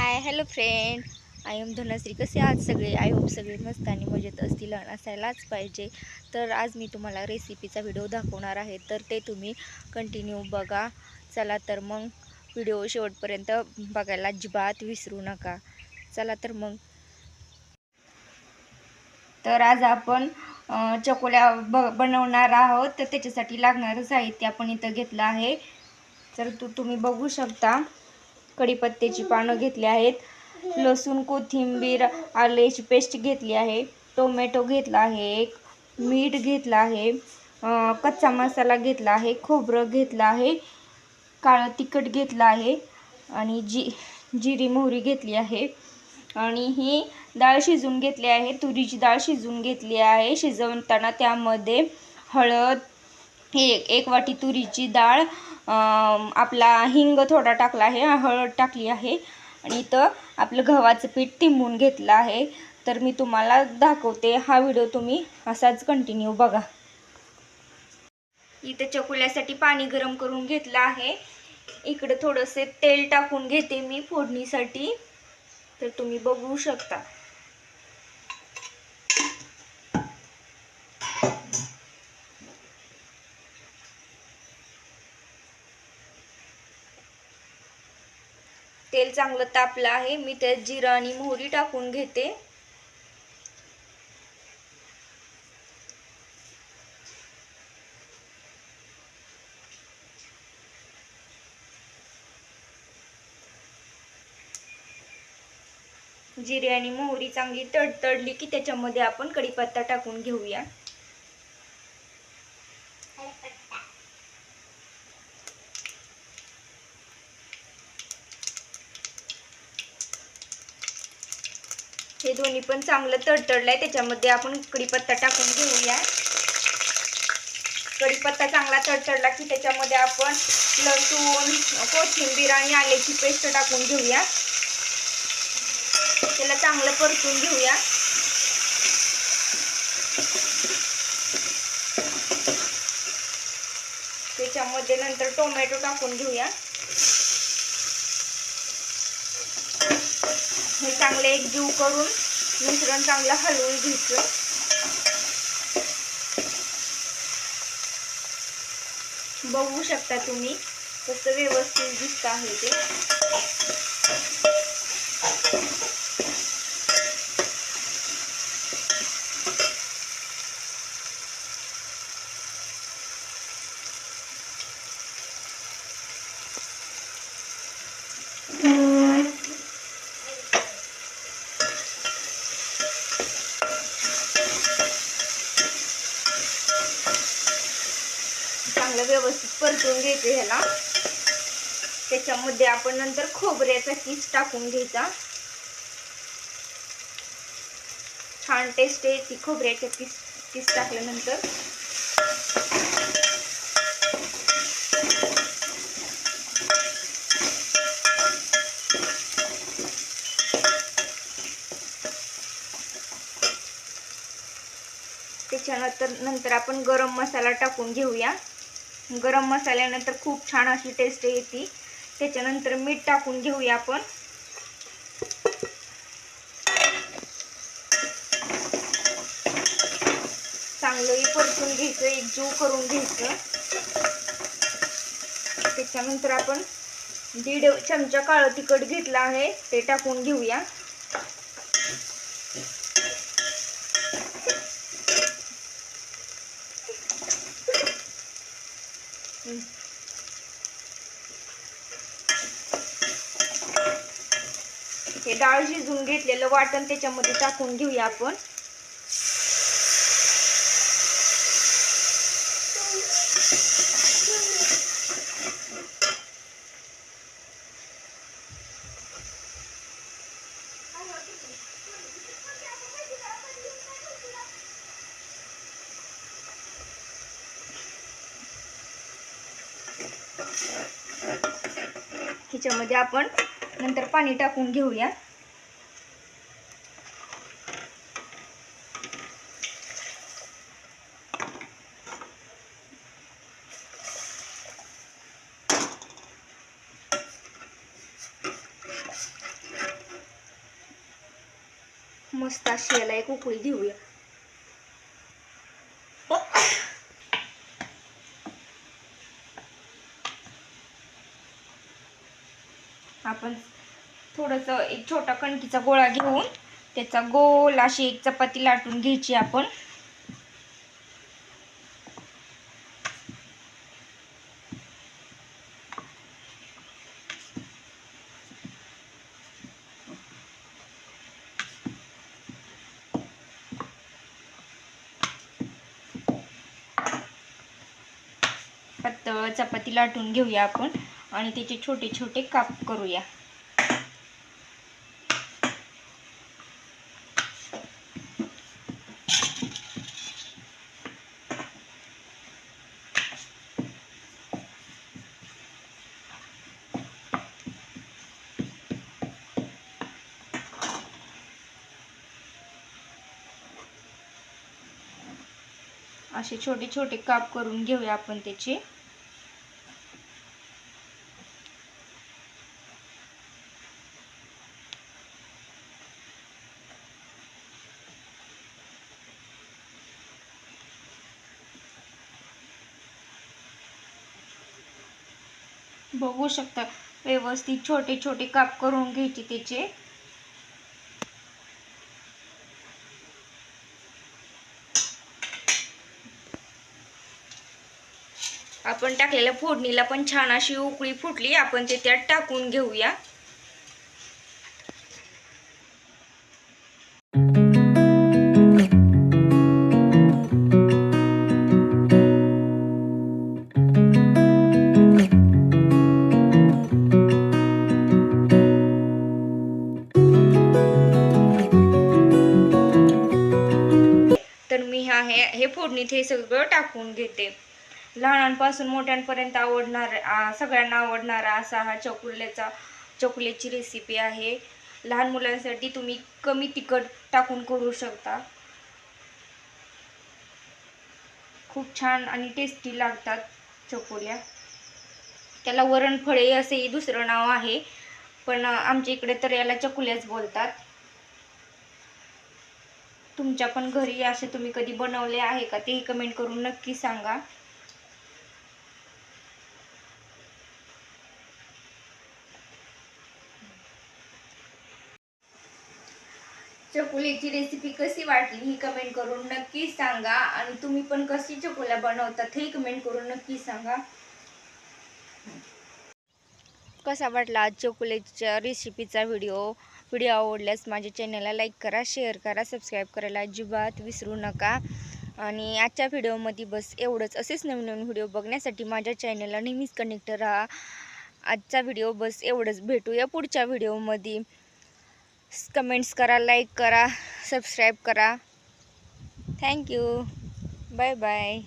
Hi hello friend I am Dhanashree. कसे आज सगळे? आय होप सगळे मस्त आणि मजेत असतील आणि असायलाच पाहिजे. तर आज मी तुम्हाला रेसिपीचा व्हिडिओ दाखवणार आहे. तर ते तुम्ही कंटिन्यू बघा. चला तर मग व्हिडिओ शेवटपर्यंत बघायला अजिबात विसरू नका. चला तर मग. तर आज आपण चकोल्या ब बनवणार आहोत. तर त्याच्यासाठी लागणारं साहित्य आपण इथं घेतलं आहे. तर तू तुम्ही बघू शकता. कढीपत्त्याची पानं घेतली आहेत. लसूण कोथिंबीर आल्याची पेस्ट घेतली आहे. टोमॅटो घेतला आहे. एक मीठ घेतलं आहे. कच्चा मसाला घेतला आहे. खोबरं घेतलं आहे. काळं तिखट घेतलं आहे. आणि जी जिरी मोहरी घेतली आहे. आणि ही डाळ शिजवून घेतली आहे. तुरीची डाळ शिजवून घेतली आहे. शिजवताना त्यामध्ये हळद हे एक वाटी तुरीची डाळ आपला हिंग थोडा टाकला आहे हळद टाकली आहे. आणि इथं आपलं गव्हाचं पीठ तिंबून घेतलं आहे. तर मी तुम्हाला दाखवते हा व्हिडिओ तुम्ही असाच कंटिन्यू बघा. इथं चकुल्यासाठी पाणी गरम करून घेतलं आहे. इकडं थोडंसे तेल टाकून घेते मी फोडणीसाठी. तर तुम्ही बघू शकता. तेल चांगलं तापलं आहे. मी त्यात जिरं आणि मोहरी टाकून घेते. जिरे आणि मोहरी चांगली तडतडली की त्याच्यामध्ये आपण कढीपत्ता टाकून घेऊया. ते दोन्ही पण चांगलं तडतडलं आहे त्याच्यामध्ये आपण कढीपत्ता टाकून घेऊया. कढीपत्ता चांगला तडतडला की त्याच्यामध्ये आपण लसूण कोथिंबीर आणि आल्याची पेस्ट टाकून घेऊया. त्याला चांगलं परतून घेऊया. त्याच्यामध्ये नंतर टोमॅटो टाकून घेऊया. हे चांगले एकजीव करून मिश्रण चांगलं हलवून घ्यायचं. बघू शकता तुम्ही कसं व्यवस्थित दिसत आहे ते चांगलं व्यवस्थित परतून घ्यायचं ह्याला. त्याच्यामध्ये आपण नंतर खोबऱ्याचा किस टाकून घ्यायचा. छान टेस्ट येते खोबऱ्याच्या किस किस टाकल्यानंतर. त्याच्यानंतर नंतर आपण गरम मसाला टाकून घेऊया. गरम मसाल्यानंतर खूप छान अशी टेस्ट येते. त्याच्यानंतर मीठ टाकून घेऊया आपण. चांगलंही परतून घ्यायचं एकजीव करून घ्यायचं. त्याच्यानंतर आपण दीड चमचा काळं तिखट घेतलं आहे ते टाकून घेऊया. हे डाळ शिजून घेतलेलं वाटण त्याच्यामध्ये टाकून घेऊया आपण. ह्याच्यामध्ये आपण नंतर पाणी टाकून घेऊया. मस्त अशी याला एक उकळी घेऊया. आपण थोडंसं एक छोटा कणकीचा गोळा घेऊन त्याचा गोल अशी एक चपाती लाटून घ्यायची आपण. पातळ चपाती लाटून घेऊया आपण. आणि त्याचे छोटे छोटे काप करूया. असे छोटे छोटे काप करून घेऊया आपण त्याचे. बघू शकता. व्यवस्थित छोटे छोटे काप करून घ्यायचे त्याचे. आपण टाकलेल्या फोडणीला पण छान अशी उकळी फुटली. आपण ते त्यात टाकून घेऊया. आहे हे फोडणीत हे सगळं टाकून घेते. लहानांपासून मोठ्यांपर्यंत आवडणार सगळ्यांना आवडणारा असा हा चकुल्याचा चकुल्याची रेसिपी आहे. लहान मुलांसाठी तुम्ही कमी तिखट टाकून करू शकता. खूप छान आणि टेस्टी लागतात चकोल्या. त्याला वरणफळे असेही दुसरं नाव आहे पण आमच्या इकडे तर याला चकुल्याच बोलतात. तुमच्या पण घरी असे तुम्ही कधी बनवले आहे का? तेही कमेंट करून नक्की सांगा. चकुलीची रेसिपी कशी वाटली ही कमेंट करून नक्की सांगा. आणि तुम्ही पण कशी चकुल्या बनवतात हे कमेंट करून नक्की सांगा. कसा वाटला आज चकुलीच्या रेसिपीचा व्हिडिओ व्हिडिओ आवडल्यास माझ्या चॅनलला लाईक करा शेअर करा सबस्क्राईब करायला अजिबात विसरू नका. आणि आजच्या व्हिडिओमध्ये बस एवढंच. असेच नवीन नवीन व्हिडिओ बघण्यासाठी माझ्या चॅनलला नेहमीच कनेक्ट राहा. आजचा व्हिडिओ बस एवढंच. भेटूया पुढच्या व्हिडिओमध्ये. कमेंट्स करा लाईक करा सबस्क्राईब करा. Thank you bye bye